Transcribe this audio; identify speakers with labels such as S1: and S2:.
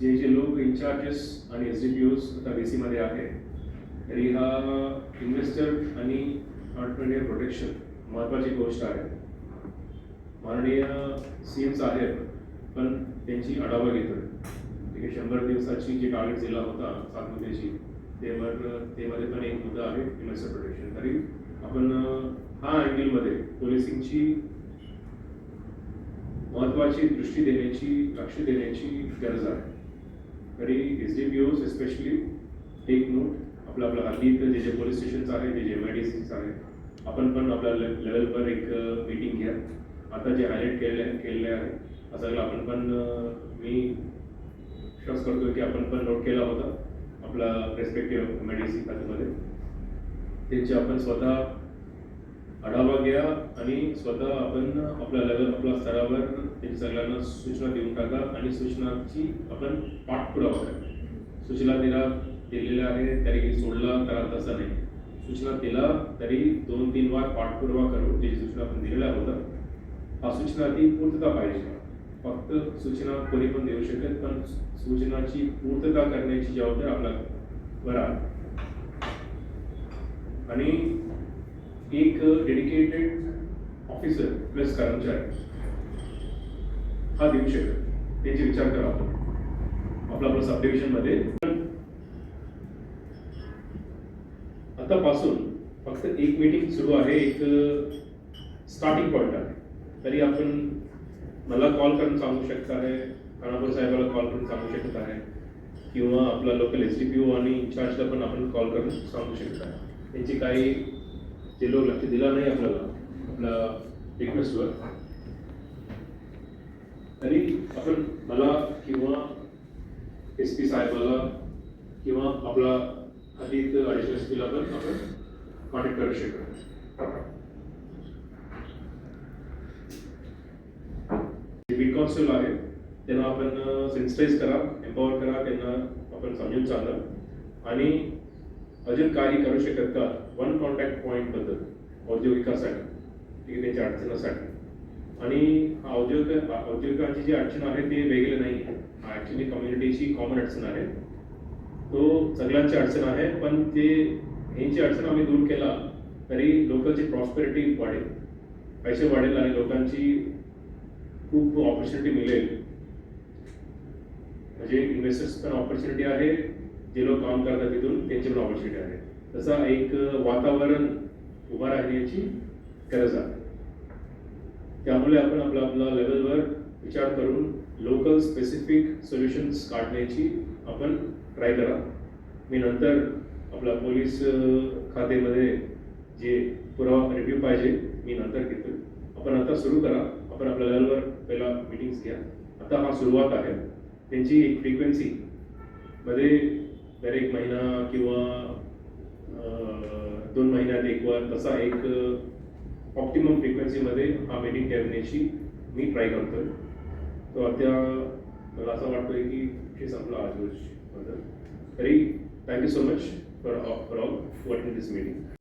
S1: जे जे लोक इन्चार्जेस आणि एस डी पी ओज आता बी सीमध्ये आहे तरी हा इन्व्हेस्टर आणि ऑन्टरप्रेनियर प्रोटेक्शन महत्त्वाची गोष्ट आहे. माननीय सी एम्स आहेत पण त्यांची आढावा घेतो ठीक आहे शंभर दिवसाची जे टार्गेट दिला होता सात मुद्द्याची ते मग ते मध्ये पण एक मुद्दा आहे इन्व्हेस्टर प्रोटेक्शन तरी आपण हा अँगलमध्ये पोलिसिंगची महत्त्वाची दृष्टी देण्याची लक्ष देण्याची गरज आहे. तरी S D P Os especially take note आपलं आपलं हल्लीत जे जे पोलीस स्टेशन्स आहे जे जे एम आय डी सीज आहे आपण पण आपल्या लेवलवर एक मीटिंग घ्या. आता जे हायलाईट केले केलेले आहे असं आपण पण मी विश्वास करतो की आपण पण नोट केला होता आपला respective M I D C खात्यामध्ये. त्यांचे आपण स्वतः आढावा घ्या आणि स्वतः आपण आपल्या लेवल आपल्या स्तरावर त्यांच्या सगळ्यांना सूचना देऊन टाका आणि सूचनाची आपण पाठपुरावा करा. सूचना दिला दिलेल्या आहे तरी सोडला तर तसा नाही. सूचना दिला तरी दोन तीन वार पाठपुरावा करून जी सूचना आपण दिलेल्या होत्या हा सूचना ती पूर्तता पाहिजे. फक्त सूचना कोणी पण देऊ शकत पण सूचनाची पूर्तता करण्याची जबाबदारी आपल्यावर आहे आणि एक डेडिकेटेड ऑफिसर प्लस कर्मचारी. हा देऊ शकत त्याचे विचार करा आपण. आपला आपलं सब डिव्हिजनमध्ये आतापासून फक्त एक मीटिंग सुरू आहे एक स्टार्टिंग पॉईंट आहे. तरी आपण मला कॉल करून सांगू शकता आहे खानापूर साहेबाला कॉल करून सांगू शकत आहे. किंवा आपला local S D P O आणि इन्चार्जला पण आपण कॉल करून सांगू शकता. आहे त्यांची काही जे लोक लक्ष दिला नाही आपल्याला आपल्या रिक्वेस्टवर तरी आपण मला किंवा एस पी साहेबाला किंवा आपला अधिक अडिशनल एस पीला पण आपण कॉन्टॅक्ट करू शकतो. बिग कॉन्स्टेबल आहे त्यांना आपण uh, सेन्सिटाईज करा एम्पॉवर करा त्यांना आपण समजून सांगा आणि अजून काही करू शकत का? वन कॉन्टॅक्ट पॉईंटबद्दल औद्योगिकासाठी ठीक आहे त्यांच्या अडचणासाठी. आणि औद्योगिक औद्योगिकांची जी अडचण आहे ते वेगळे नाही. आहे ॲक्च्युली कम्युनिटीची कॉमन अडचण आहे. तो सगळ्यांची अडचण आहे पण ते ह्यांची अडचण आम्ही दूर केला तरी लोकांची प्रॉस्पेरिटी वाढेल. पैसे वाढेल आणि लोकांची खूप ऑपॉर्च्युनिटी मिळेल. म्हणजे इन्व्हेस्टर्स पण ऑपॉर्च्युनिटी आहे. जे लोक काम करतात तिथून त्यांची पण ऑपॉर्च्युनिटी आहे तसा एक वातावरण उभा राहण्याची गरज आहे. त्यामुळे आपण आपला आपला लेवलवर विचार करून लोकल स्पेसिफिक सोल्युशन्स काढण्याची आपण ट्राय करा. मी नंतर आपला पोलीस खातेमध्ये खात्यामध्ये जे पुरावा रिव्ह्यू पाहिजे मी नंतर घेतो. आपण आता सुरू करा. आपण आपल्या लेवलवर पहिला मीटिंग्स घ्या. आता हा सुरुवात आहे. त्यांची एक फ्रिक्वेन्सी मध्ये दर एक महिना किंवा दोन महिन्यात एक वार तसा एक ऑप्टिमम फ्रिक्वेन्सीमध्ये हा मीटिंग ठेवण्याची मी ट्राय करतोय. तो अद्या मला असं वाटतोय की हे संपलं आज रोज. बद्दल तरी thank you so much for for all waiting this meeting